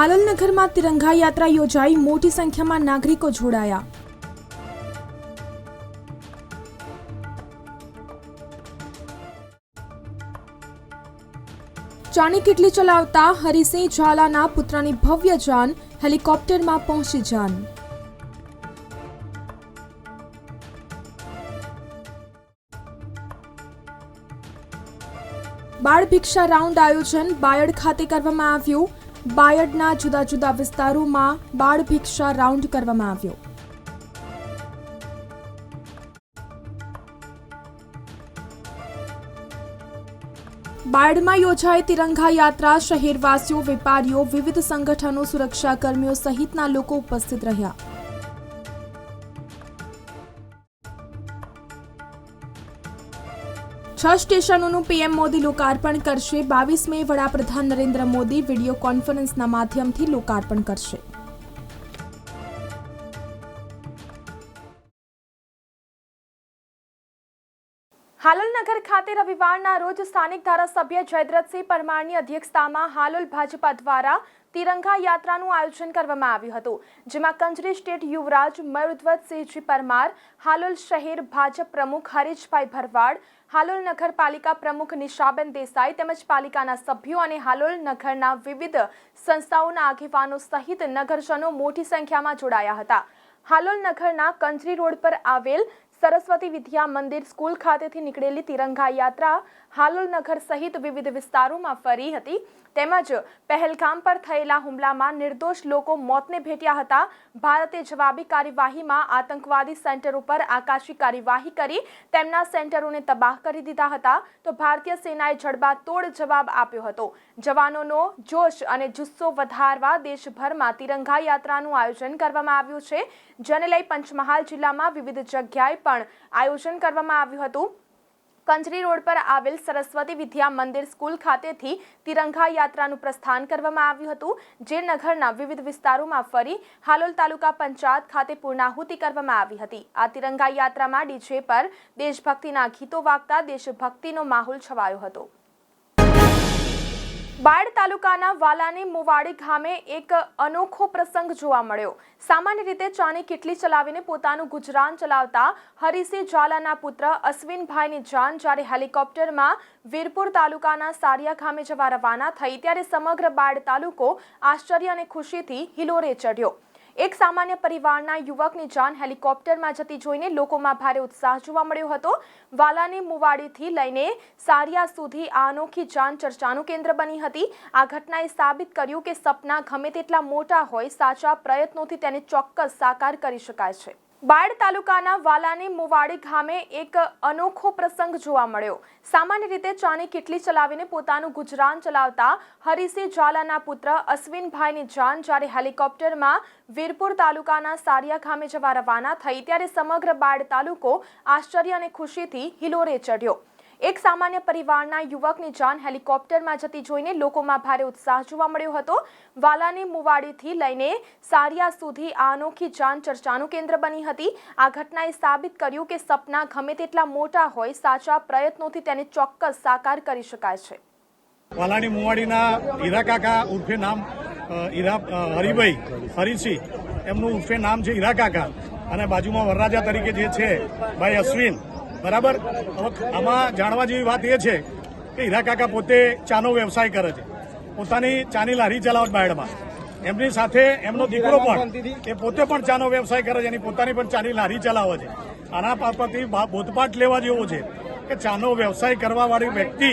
હાલોલ નગરમાં તિરંગા યાત્રા યોજાઈ, મોટી સંખ્યામાં નાગરિકો જોડાયા. ચાની કેટલી ચલાવતા હરિસિંહ ઝાલાના પુત્રની ભવ્ય જાન હેલિકોપ્ટરમાં પહોંચી જાન. બાળ ભિક્ષા રાઉન્ડ આયોજન બાયડ ખાતે કરવામાં આવ્યું. બાયડના જુદા જુદા વિસ્તારોમાં બાળ ભિક્ષા રાઉન્ડ કરવામાં આવ્યો. બાયડમાં યોજાઈ તિરંગા યાત્રા, શહેરવાસીઓ, વેપારીઓ, વિવિધ સંગઠનો સુરક્ષા કર્મીઓ સહિતના લોકો ઉપસ્થિત રહ્યા. છ સ્ટેશનોનું પીએમ મોદી લોકાર્પણ કરશે. બાવીસ મે વડાપ્રધાન નરેન્દ્ર મોદી વીડિયો કોન્ફરન્સના માધ્યમથી લોકાર્પણ કરશે. હાલોલ નગર ખાતે રવિવારના રોજ સ્થાનિક ધારાસભ્ય જયદ્રથસિંહ પરમારની અધ્યક્ષતામાં હાલોલ ભાજપા દ્વારા તિરંગા યાત્રાનું આયોજન કરવામાં આવ્યું હતું, જેમાં કંજરી સ્ટેટ યુવરાજ મયુરધ્વજસિંહજી પરમાર, હાલોલ શહેર ભાજપ પ્રમુખ હરીશભાઈ ભરવાડ હાલોલ નગરપાલિકા પ્રમુખ નિશાબેન દેસાઈ તેમજ પાલિકાના સભ્યો અને હાલોલ નગરના વિવિધ સંસ્થાઓના આગેવાનો સહિત નગરજનો મોટી સંખ્યામાં જોડાયા હતા. હાલોલ નગરના કંજરી રોડ પર આવેલ સરસ્વતી વિદ્યા મંદિર સ્કૂલ ખાતેથી નીકળેલી તિરંગા યાત્રા હાલોલ નગર સહિત વિવિધ વિસ્તારોમાં ફરી હતી. તેમજ પહેલગામ પર થયેલા હુમલામાં નિર્દોષ લોકો મોતને ભેટ્યા હતા. ભારતે જવાબી કાર્યવાહીમાં આતંકવાદી સેન્ટર ઉપર આકાશી કાર્યવાહી કરી. તેમના સેન્ટરોને તબાહ કરી દીધા હતા. તો ભારતીય સેનાએ જડબાતોડ જવાબ આપ્યો હતો. જવાનોનો જોશ અને જુસ્સો વધારવા દેશભરમાં તિરંગા યાત્રાનું આયોજન કરવામાં આવ્યું છે. જેને લઈ પંચમહાલ જિલ્લામાં વિવિધ જગ્યાએ પણ આયોજન કરવામાં આવ્યું હતું. કંજરી રોડ પર આવેલ સરસ્વતી વિદ્યા મંદિર સ્કૂલ ખાતેથી તિરંગા યાત્રાનું પ્રસ્થાન કરવામાં આવ્યું હતું, જે નગરના વિવિધ વિસ્તારોમાં ફરી હાલોલ તાલુકા પંચાયત ખાતે પૂર્ણાહુતિ કરવામાં આવી હતી. આ તિરંગા યાત્રામાં ડીજે પર દેશભક્તિના ગીતો વાગતા દેશભક્તિનો માહોલ છવાયો હતો. બાયડ તાલુકાના વાલાની મુવાડી ગામે એક અનોખો પ્રસંગ જોવા મળ્યો. સામાન્ય રીતે ચાની કેટલી ચલાવીને પોતાનું ગુજરાન ચલાવતા હરિસિંહ ઝાલાના પુત્ર અશ્વિનભાઈની જાન જ્યારે હેલિકોપ્ટરમાં વીરપુર તાલુકાના સારિયા ગામે જવા રવાના થઈ, ત્યારે સમગ્ર બાયડ તાલુકો આશ્ચર્ય અને ખુશીથી હિલોરે ચડ્યો એક સામાન્ય પરિવારના યુવકની જાન હેલિકોપ્ટરમાં જતી જોઈને લોકોમાં ભારે ઉત્સાહ જોવા મળ્યો હતો. વાલાની મુવાડીથી લઈને સારિયા સુધી આ અનોખી જાન ચર્ચાનું કેન્દ્ર બની હતી. આ ઘટનાએ સાબિત કર્યું કે સપના ગમે તેટલા મોટા હોય સાચા પ્રયત્નોથી તેને ચોક્કસ સાકાર કરી શકાય છે. બાયડ તાલુકાના વાલાની મુવાડી ગામે એક અનોખો પ્રસંગ જોવા મળ્યો. સામાન્ય રીતે ચાની કેટલી ચલાવીને પોતાનું ગુજરાન ચલાવતા હરિસિંહ ઝાલાના પુત્ર અશ્વિનભાઈની જાન જ્યારે હેલિકોપ્ટરમાં વીરપુર તાલુકાના સારિયા ગામે જવા રવાના થઈ, ત્યારે સમગ્ર બાળ તાલુકો આશ્ચર્ય અને ખુશીથી હિલોરે ચડ્યો એક સામાન્ય પરિવારના યુવકની જાન હેલિકોપ્ટરમાં જતી જોઈને લોકોમાં ભારે ઉત્સાહ જોવા મળ્યો હતો. વાલાની મુવાડીથી લઈને સારિયા સુધી આ અનોખી જાન ચર્ચાનું કેન્દ્ર બની હતી. આ ઘટનાએ સાબિત કર્યું કે સપના ગમે તેટલા મોટા હોય, સાચા પ્રયત્નોથી તેને ચોક્કસ સાકાર કરી શકાય છે. વાલાની મુવાડીના હીરા કાકા ઉર્ફે નામ હીરા હરિભાઈ, હરિસિંહ, એમનું ઉર્ફે નામ છે હીરા કાકા. અને બાજુમાં વરરાજા તરીકે જે છે, ભાઈ અશ્વિન બરાબર? આમાં જાણવા જેવી વાત એ છે કે હીરા કાકા પોતે ચાનો વ્યવસાય કરે છે. પોતાની ચાની લારી ચલાવત બાયડમાં. એમની સાથે એમનો દીકરો પણ એ પોતે પણ ચાનો વ્યવસાય કરે છે. એની પોતાની પણ ચાની લારી ચલાવે છે. આના પરથી બોધપાઠ લેવા જેવો છે કે ચાનો વ્યવસાય કરવાવાળી વ્યક્તિ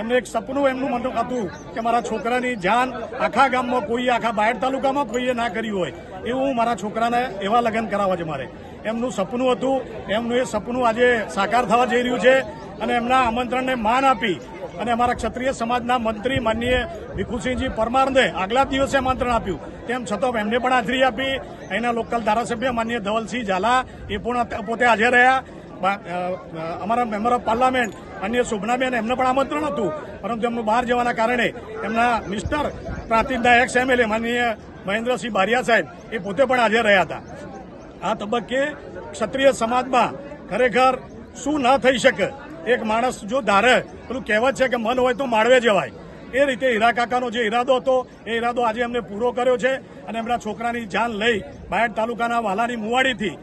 એમને એક સપનું એમનું મન હતું કે મારા છોકરાની જાન આખા ગામમાં કોઈએ આખા બાયડ તાલુકામાં કોઈએ ના કર્યું હોય. એવું મારા છોકરાને એવા લગ્ન કરાવવા છે મારે. એમનું સપનું હતું. એમનું એ સપનું આજે સાકાર થવા જઈ રહ્યું છે અને એમના આમંત્રણને માન આપી અને અમારા ક્ષત્રિય સમાજના મંત્રી માનનીય ભીખુસિંહજી પરમારને આગલા દિવસે આમંત્રણ આપ્યું. તેમ છતાં એમને પણ હાજરી આપી. અહીંના લોકલ ધારાસભ્ય માનનીય ધવલસિંહ ઝાલા એ પણ પોતે હાજર રહ્યા. અમારા મેમ્બર ઓફ પાર્લામેન્ટ અન્ય શોભનાબેન એમને પણ આમંત્રણ હતું. પરંતુ એમનું બહાર જવાના કારણે એમના મિસ્ટર પ્રાંતિજના એક્સ એમએલએ માનનીય મહેન્દ્રસિંહ બારિયા સાહેબ એ પોતે પણ હાજર રહ્યા હતા. આ તબક્કે ક્ષત્રિય સમાજમાં ખરેખર શું ન થઈ શકે? એક માણસ જો ધારે, પેલું કહેવત છે કે મન હોય તો માળવે જવાય. એ રીતે હીરા કાકાનો જે ઈરાદો હતો, એ ઈરાદો આજે એમને પૂરો કર્યો છે અને એમના છોકરાની જાન લઈ બાયડ તાલુકાના વાલાની મુવાડીથી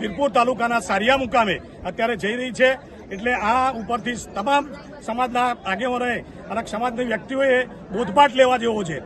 વીરપુર તાલુકાના સારિયા મુકામે અત્યારે જઈ રહી છે. એટલે આ ઉપરથી તમામ સમાજના આગેવાનોએ અને સમાજની વ્યક્તિઓએ બોધપાઠ લેવા જેવો છે.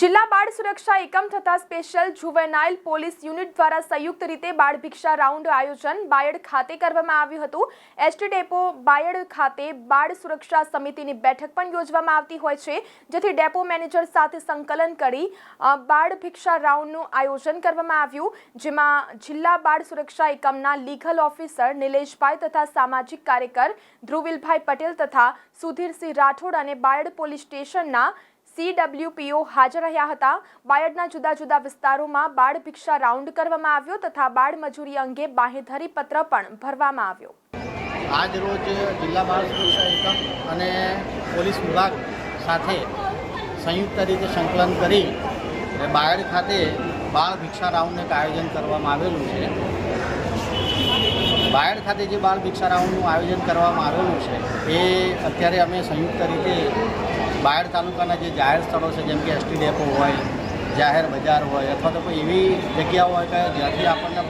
જિલ્લા બાળ સુરક્ષા એકમ તથા સ્પેશિયલ જુવેનાઇલ પોલીસ યુનિટ દ્વારા સંયુક્ત રીતે બાળ ભિક્ષા રાઉન્ડ આયોજન બાયડ ખાતે કરવામાં આવ્યું હતું. એસટી ડેપો બાયડ ખાતે બાળ સુરક્ષા સમિતિની બેઠક પણ યોજવામાં આવતી હોય છે, જેથી ડેપો મેનેજર સાથે સંકલન કરી બાળ ભિક્ષા રાઉન્ડનું આયોજન કરવામાં આવ્યું, જેમાં જિલ્લા બાળ સુરક્ષા એકમના લીગલ ઓફિસર નિલેશભાઈ તથા સામાજિક કાર્યકર ધ્રુવિલભાઈ પટેલ તથા સુધીરસિંહ રાઠોડ અને બાયડ પોલીસ સ્ટેશનના સીડબ્લ્યુપીઓ હાજર રહ્યા હતા. બાયડના જુદા જુદા વિસ્તારોમાં બાળ ભિક્ષા રાઉન્ડ કરવામાં આવ્યો તથા બાળ મજૂરી અંગે બાહેધરી પત્ર પણ ભરવામાં આવ્યો. આજ રોજ જિલ્લા બાળ સુરક્ષા એકમ અને પોલીસ વિભાગ સાથે સંયુક્ત રીતે સંકલન કરી બાયડ ખાતે બાળ ભિક્ષા રાઉન્ડનું આયોજન કરવામાં આવેલું છે. બાયડ ખાતે જે બાળ ભિક્ષા રાઉન્ડનું આયોજન કરવામાં આવેલું છે, એ અત્યારે અમે સંયુક્ત રીતે બાયડ તાલુકાના જે જાહેર સ્થળો છે, જેમ કે એસટી ડેપો હોય, જાહેર બજાર હોય, અથવા તો કોઈ એવી જગ્યાઓ હોય કે જ્યાંથી આપણને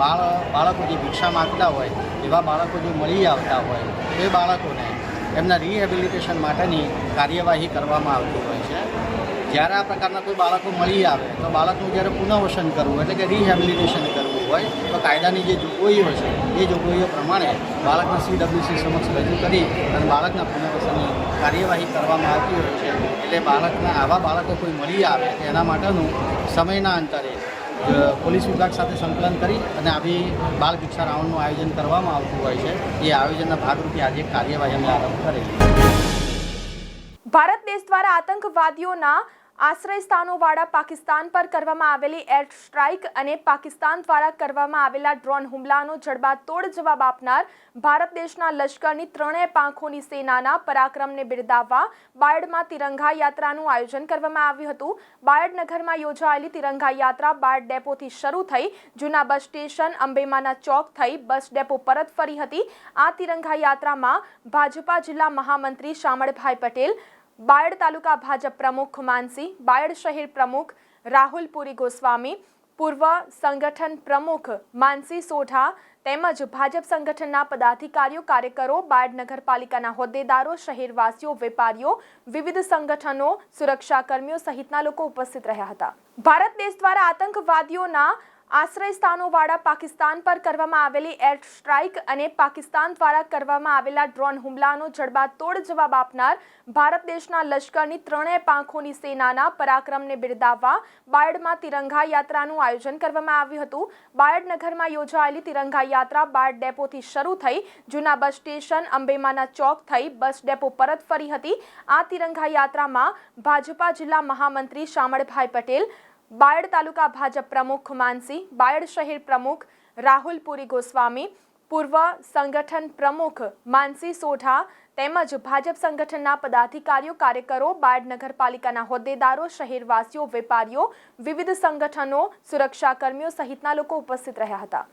બાળ, બાળકો જે ભિક્ષા માગતા હોય, એવા બાળકો જે મળી આવતા હોય, એ બાળકોને એમના રિહેબિલિટેશન માટેની કાર્યવાહી કરવામાં આવતી હોય છે. જ્યારે આ પ્રકારના કોઈ બાળકો મળી આવે, તો બાળકનું જ્યારે પુનઃવસન કરવું, એટલે કે રિહેબિલિટેશન કરવું હોય, તો કાયદાની જે જોગવાઈઓ છે, એ જોગવાઈઓ પ્રમાણે બાળકના સીડબ્લ્યુસી સમક્ષ રજૂ કરી અને બાળકના પુનઃવસનની કાર્યવાહી કરવામાં આવતી હોય છે. એટલે બાળકના, આવા બાળકો કોઈ મળી આવે, તો એના માટેનું સમયના અંતરે પોલીસ વિભાગ સાથે સંકલન કરી અને આવી બાળ ભિક્ષા રાઉન્ડનું આયોજન કરવામાં આવતું હોય છે. એ આયોજનના ભાગરૂપે આજે કાર્યવાહી અમે આરંભ કરેલી. ભારત દેશ દ્વારા આતંકવાદીઓના આશ્રય સ્થાનોવાળા પાકિસ્તાન પર કરવામાં આવેલી એર સ્ટ્રાઇક અને પાકિસ્તાન દ્વારા કરવામાં આવેલા ડ્રોન હુમલાનો જડબાતોડ જવાબ આપનાર ભારત દેશના લશ્કરની ત્રણેય પાંખોની સેનાના પરાક્રમને બિરદાવવા બાયડમાં તિરંગા યાત્રાનું આયોજન કરવામાં આવ્યું હતું. બાયડ નગરમાં યોજાયેલી તિરંગા યાત્રા બાયડ ડેપોથી શરૂ થઈ જૂના બસ સ્ટેશન અંબેમાના ચોક થઈ બસ ડેપો પરત ફરી હતી. આ તિરંગા યાત્રામાં ભાજપા જિલ્લા મહામંત્રી શામળભાઈ પટેલ બાયડ તાલુકા ભાજપ પ્રમુખ માનસી, બાયડ શહેર પ્રમુખ રાહુલ પુરી ગોસ્વામી, પૂર્વ સંગઠન પ્રમુખ માનસી સોઢા તેમજ ભાજપ સંગઠનના પદાધિકારીઓ, કાર્યકરો, બાયડ નગરપાલિકાના હોદ્દેદારો, શહેરવાસીઓ, વેપારીઓ, વિવિધ સંગઠનો, સુરક્ષાકર્મીઓ સહિતના લોકો ઉપસ્થિત રહ્યા હતા. ભારત દેશ દ્વારા આતંકવાદીઓના આશ્રય સ્થાનોવાળા પાકિસ્તાન પર કરવામાં આવેલી એર સ્ટ્રાઇક અને પાકિસ્તાન દ્વારા કરવામાં આવેલા ડ્રોન હુમલાનો જડબાતોડ જવાબ આપનાર ભારત દેશના લશ્કરની ત્રણેય પાંખોની સેનાના પરાક્રમને બિરદાવવા બાયડમાં તિરંગા યાત્રાનું આયોજન કરવામાં આવ્યું હતું. બાયડ નગરમાં યોજાયેલી તિરંગા યાત્રા બાયડ ડેપોથી શરૂ થઈ જૂના બસ સ્ટેશન અંબેમાના ચોક થઈ બસ ડેપો પરત ફરી હતી. આ તિરંગા યાત્રામાં ભાજપા જિલ્લા મહામંત્રી શામળભાઈ પટેલ બાયડ તાલુકા ભાજપ પ્રમુખ માનસી, બાયડ શહેર પ્રમુખ રાહુલ પુરી ગોસ્વામી, પૂર્વ સંગઠન પ્રમુખ માનસી સોઢા તેમજ ભાજપ સંગઠનના પદાધિકારીઓ, કાર્યકરો, બાયડ નગરપાલિકાના હોદ્દેદારો, શહેરવાસીઓ, વેપારીઓ, વિવિધ સંગઠનો, સુરક્ષાકર્મીઓ સહિતના લોકો ઉપસ્થિત રહ્યા હતા.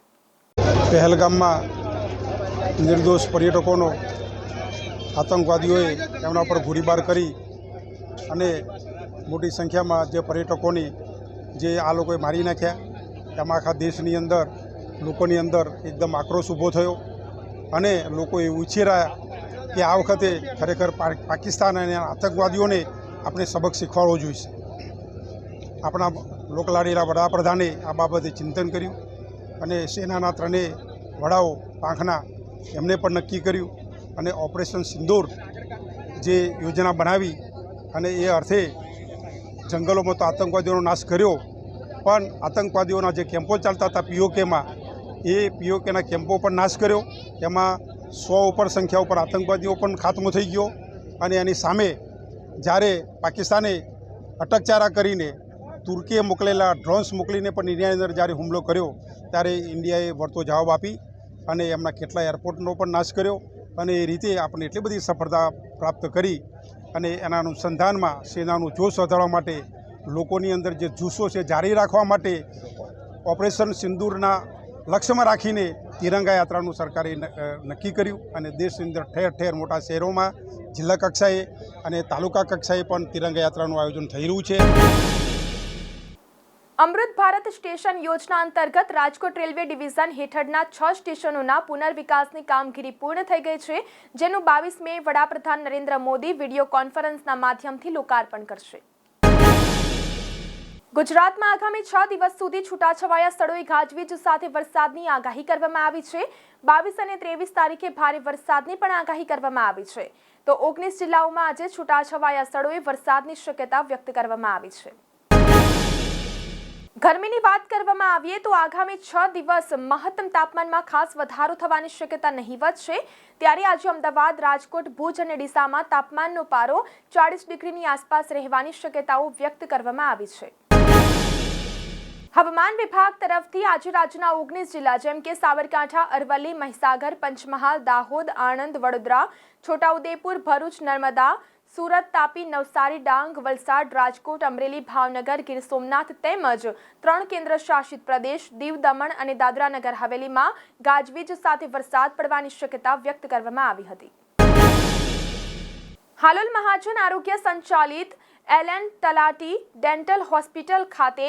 પહેલગામમાં નિર્દોષ પર્યટકોનો આતંકવાદીઓએ એમના પર ગોળીબાર કરી અને મોટી સંખ્યામાં જે પર્યટકોની જે આ લોકોએ મારી નાખ્યા, એમાં આખા દેશની અંદર, લોકોની અંદર એકદમ આક્રોશ ઊભો થયો અને લોકો એ ઉછેરાયા કે આ વખતે ખરેખર પાકિસ્તાન અને આતંકવાદીઓને આપણે સબક શીખવાડવો જોઈશે. આપણા લોકલાડીના વડાપ્રધાને આ બાબતે ચિંતન કર્યું અને સેનાના ત્રણેય વડાઓ પાંખના એમને પણ નક્કી કર્યું અને ઓપરેશન સિંદૂર જે યોજના બનાવી અને એ અર્થે જંગલોમાં તો આતંકવાદીઓનો નાશ કર્યો. પણ આતંકવાદીઓના જે કેમ્પો ચાલતા હતા પીઓકેમાં, એ પીઓકેના કેમ્પો પણ નાશ કર્યો. એમાં સો ઉપર સંખ્યા ઉપર આતંકવાદીઓ પણ ખાતમો થઈ ગયો અને એની સામે જ્યારે પાકિસ્તાને અટકચારા કરીને તુર્કીએ મોકલેલા ડ્રોન્સ મોકલીને પણ ઇન્ડિયાની અંદર જ્યારે હુમલો કર્યો, ત્યારે ઇન્ડિયાએ વળતો જવાબ આપી અને એમના કેટલા એરપોર્ટનો પણ નાશ કર્યો. અને એ રીતે આપણે એટલી બધી સફળતા પ્રાપ્ત કરી અને એના અનુસંધાનમાં સેનાનું જોશ વધારવા માટે લોકોની અંદર જે જુસ્સો છે, જારી રાખવા માટે ઓપરેશન સિંદૂરના લક્ષ્યમાં રાખીને તિરંગા યાત્રાનું સરકારે નક્કી કર્યું અને દેશની અંદર ઠેર ઠેર મોટા શહેરોમાં જિલ્લા કક્ષાએ અને તાલુકા કક્ષાએ પણ તિરંગા યાત્રાનું આયોજન થઈ રહ્યું છે. અમૃત સ્ટેશન યોજના અંતર્ગત રાજકોટ રેલવે ડિવિઝન હેઠળના છ સ્ટેશનોના પુનર્વિકાસની કામગીરી પૂર્ણ થઈ ગઈ છે, જેનું બાવીસ મે વડાપ્રધાન નરેન્દ્ર મોદી વીડિયો કોન્ફરન્સના માધ્યમથી લોકાર્પણ કરશે. ગુજરાતમાં આગામી છ દિવસ સુધી છૂટાછવાયા સ્થળોએ ગાજવીજ સાથે વરસાદની આગાહી કરવામાં આવી છે. બાવીસ અને ત્રેવીસ તારીખે ભારે વરસાદની પણ આગાહી કરવામાં આવી છે. તો ઓગણીસ જિલ્લાઓમાં આજે છૂટાછવાયા સ્થળોએ વરસાદની શક્યતા વ્યક્ત કરવામાં આવી છે. ગરમીની વાત કરવામાં આવીએ તો આગામી છ દિવસ મહત્તમ તાપમાનમાં ખાસ વધારો થવાની શક્યતા નહીવત છે. ત્યારે આજે અમદાવાદ, રાજકોટ, ભુજ અને ડીસામાં તાપમાનનો પારો ચાળીસ ડિગ્રીની આસપાસ રહેવાની શક્યતાઓ વ્યક્ત કરવામાં આવી છે. હવામાન વિભાગ તરફથી આજે રાજ્યના ઓગણીસ જિલ્લા જેમ કે સાબરકાંઠા, અરવલ્લી, મહીસાગર, પંચમહાલ, દાહોદ, આણંદ, વડોદરા, છોટાઉદેપુર, ભરૂચ, નર્મદા સુરત, તાપી, નવસારી, ડાંગ, વલસાડ, રાજકોટ, અમરેલી, ભાવનગર, ગીર સોમનાથ તેમજ ત્રણ કેન્દ્ર શાસિત પ્રદેશ દીવ, દમણ અને દાદરાનગર હવેલીમાં ગાજવીજ સાથે વરસાદ પડવાની શક્યતા વ્યક્ત કરવામાં આવી હતી. હાલોલ મહાજન આરોગ્ય સંચાલિત એલએન તલાટી ડેન્ટલ હોસ્પિટલ ખાતે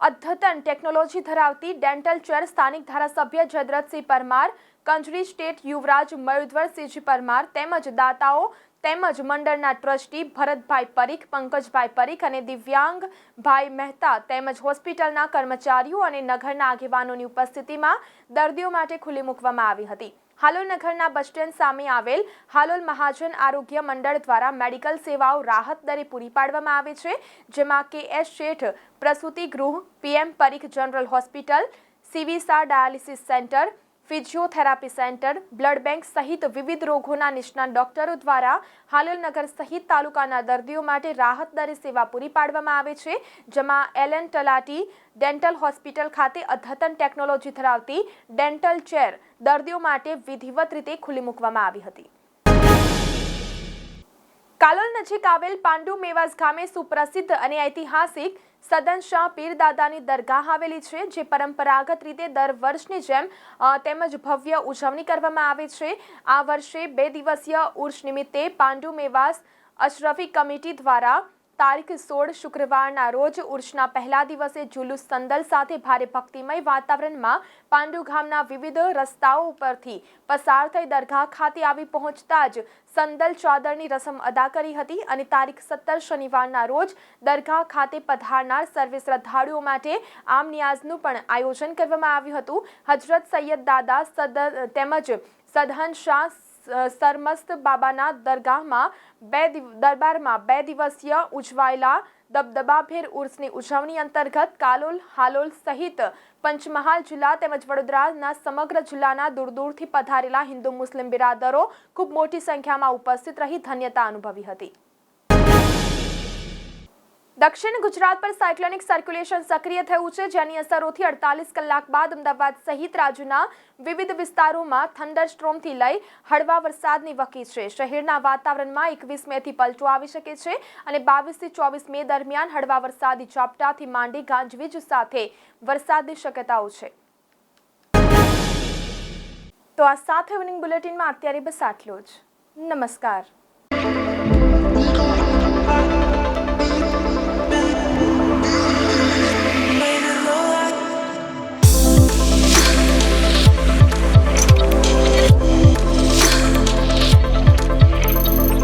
અદ્યતન ટેકનોલોજી ધરાવતી ડેન્ટલ ચેર સ્થાનિક ધારાસભ્ય જયદ્રથસિંહ પરમાર, કંજરી સ્ટેટ યુવરાજ મયુધવરસિંહજી પરમાર તેમજ દાતાઓ તેમજ મંડળના ટ્રસ્ટી ભરતભાઈ પરીખ, પંકજભાઈ પરીખ અને દિવ્યાંગભાઈ મહેતા તેમજ હોસ્પિટલના કર્મચારીઓ અને નગરના આગેવાનોની ઉપસ્થિતિમાં દર્દીઓ માટે ખુલ્લી મૂકવામાં આવી હતી. હાલોલ નગરના બસ સ્ટેન્ડ સામે આવેલ હાલોલ મહાજન આરોગ્ય મંડળ દ્વારા મેડિકલ સેવાઓ રાહત દરે પૂરી પાડવામાં આવે છે, જેમાં કે એસ શેઠ, પ્રસૂતિ ગૃહ PM Parikh general hospital સીવીસા dialysis centre physiotherapy centre, blood bank સહિત વિવિધ રોગોના નિષ્ણાત ડોક્ટરો દ્વારા હાલલનગર સહિત તાલુકાના દર્દીઓ માટે રાહત દરે સેવા પૂરી પાડવામાં આવે છે, જેમાં એલએન તલાટી, ડેન્ટલ હોસ્પિટલ ખાતે અદ્યતન ટેકનોલોજી ધરાવતી ડેન્ટલ ચેર દર્દીઓ માટે વિધિવત રીતે ખુલ્લી મૂકવામાં આવી હતી. કાલોલ નજીક આવેલ પાંડુ મેવાસ ગામે સુપ્રસિદ્ધ અને ઐતિહાસિક સદન શાહ પીર દાદાની દરગાહ આવેલી છે, જે પરંપરાગત રીતે દર વર્ષની જેમ તેમજ ભવ્ય ઉજવણી કરવામાં આવે છે. આ વર્ષે બે દિવસીય ઉર્ષ નિમિત્તે પાંડુ મેવાસ અશરફી કમિટી દ્વારા તારીખ સોળ શુક્રવારના રોજ ઉર્ષના પહેલા દિવસે જુલુસ સંદલ સાથે ભારે ભક્તિમય વાતાવરણમાં પાંડુ ગામના વિવિધ રસ્તાઓ ઉપરથી પસાર થઈ દરગાહ ખાતે આવી પહોંચતા જ સંદલ ચાદરની રસમ અદા કરી હતી અને તારીખ સત્તર શનિવારના રોજ દરગાહ ખાતે પધારનાર સર્વે શ્રદ્ધાળુઓ માટે આમ નિયાઝનું પણ આયોજન કરવામાં આવ્યું હતું. હજરત સૈયદ દાદા સદ તેમજ સદહન શાહ સરમસ્ત બાબાના દરગાહમાં બે દરબારમાં બે દિવસીય ઉજવાયેલા દબદબાભેર ઉર્સની ઉજવણી અંતર્ગત કાલોલ, હાલોલ સહિત પંચમહાલ જિલ્લા તેમજ વડોદરાના સમગ્ર જિલ્લાના દૂર દૂરથી પધારેલા હિન્દુ મુસ્લિમ બિરાદરો ખૂબ મોટી સંખ્યામાં ઉપસ્થિત રહી ધન્યતા અનુભવી હતી. દક્ષિણ ગુજરાત પર સાયક્લોનિક સર્ક્યુલેશન સક્રિય થયું છે, જેની અસરોથી અડતાલીસ કલાક બાદ અમદાવાદ સહિત રાજ્યના વિવિધ વિસ્તારોમાં થંડરસ્ટ્રોમથી લઈ હળવા વરસાદની વકી છે. શહેરના વાતાવરણમાં એકવીસ મેથી પલટો આવી શકે છે અને બાવીસથી ચોવીસ મે દરમિયાન હળવા વરસાદી ઝાપટાથી માંડી ગાંજવીજ સાથે વરસાદની શક્યતાઓ છે. તો આ સાથે ઇવનિંગ બુલેટિનમાં અત્યારે બસ આટલું જ. નમસ્કાર.